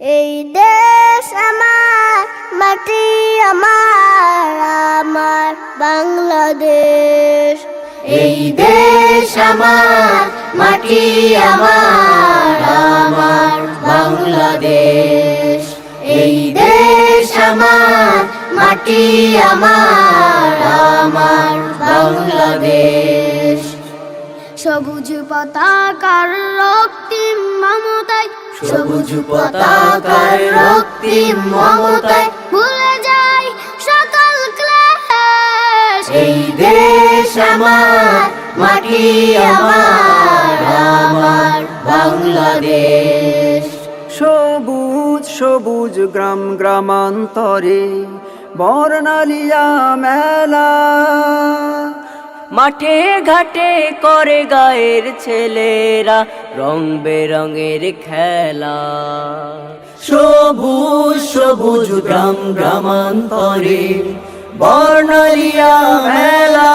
এই দেশ আমার মাটি আমার আমার বাংলাদেশ। এই দেশ আমার মাটি আমার আমার বাংলাদেশ। এই দেশ আমার মাটি আমার আমার বাংলাদেশ। সবুজ পতাকার রক্তিম মমতায় সবুজ পতাকার রক্তিম মমতায় ভুলে যাই সকল ক্লেশ। এই দেশ আমার মাটি আমার আমার বাংলাদেশ। সবুজ সবুজ গ্রাম গ্রামান্তরে বর্ণালিয়া মেলা। মাঠে ঘাটে করে গায়ের ছেলেরা রং বেরঙের খেলা। সবুজ সবুজ গ্রাম গ্রামান্তরে বর্ণালিয়া মেলা।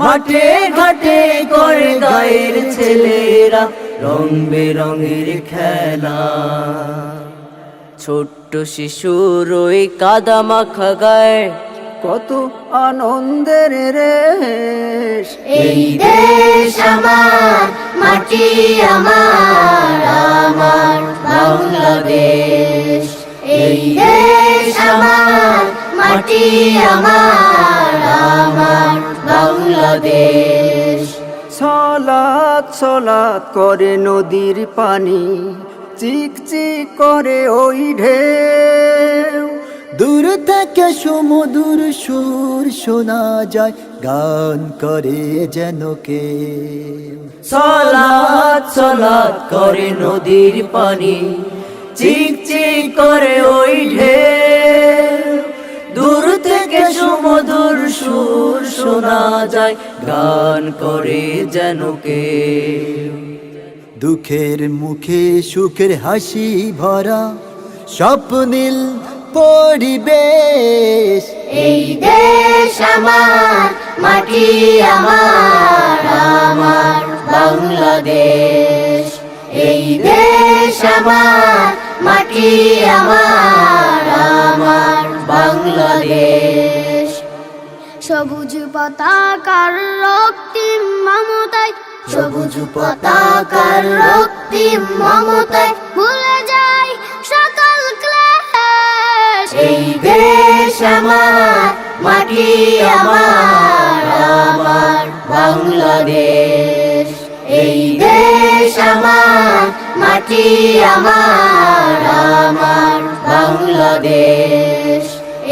মাঠে ঘাটে করে গায়ের ছেলেরা রং বেরঙের খেলা। ছোট্ট শিশুর ওই কাদা মাখা গায়ে কত আনন্দের রেশ। এই দেশ আমার মাটি আমার আমার বাংলাদেশ। এই দেশ আমার মাটি আমার আমার বাংলাদেশ। সলাৎ সলাৎ করে নদীর পানি চিক চিক করে ওই ঢেউ। দূর থেকে সমুদুর সুর শোনা যায় গান করে যেন কে সলাৎ সলাৎ করে নদীর পানি চিক চিক করে ওই ঢেউ। দূর থেকে সুমধুর সুর শোনা যায় গান করে যেন কে দুঃখের মুখে সুখের হাসি ভরা স্বপ্নীল পরিবেশ। এই দেশ আমার মাটি আমার আমার বাংলাদেশ। এই দেশ আমার মাটি আমার আমার বাংলাদেশ। সবুজ পতাকার রক্তিম মমতায় সবুজ পতাকার রক্তিম মমতায় এই দেশ আমার, মাটি আমার আমার বাংলাদেশ। এই দেশ আমার, মাটি আমার আমার বাংলাদেশ।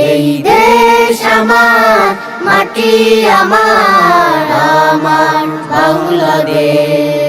এই দেশ আমার, মাটি আমার আমার বাংলাদেশ।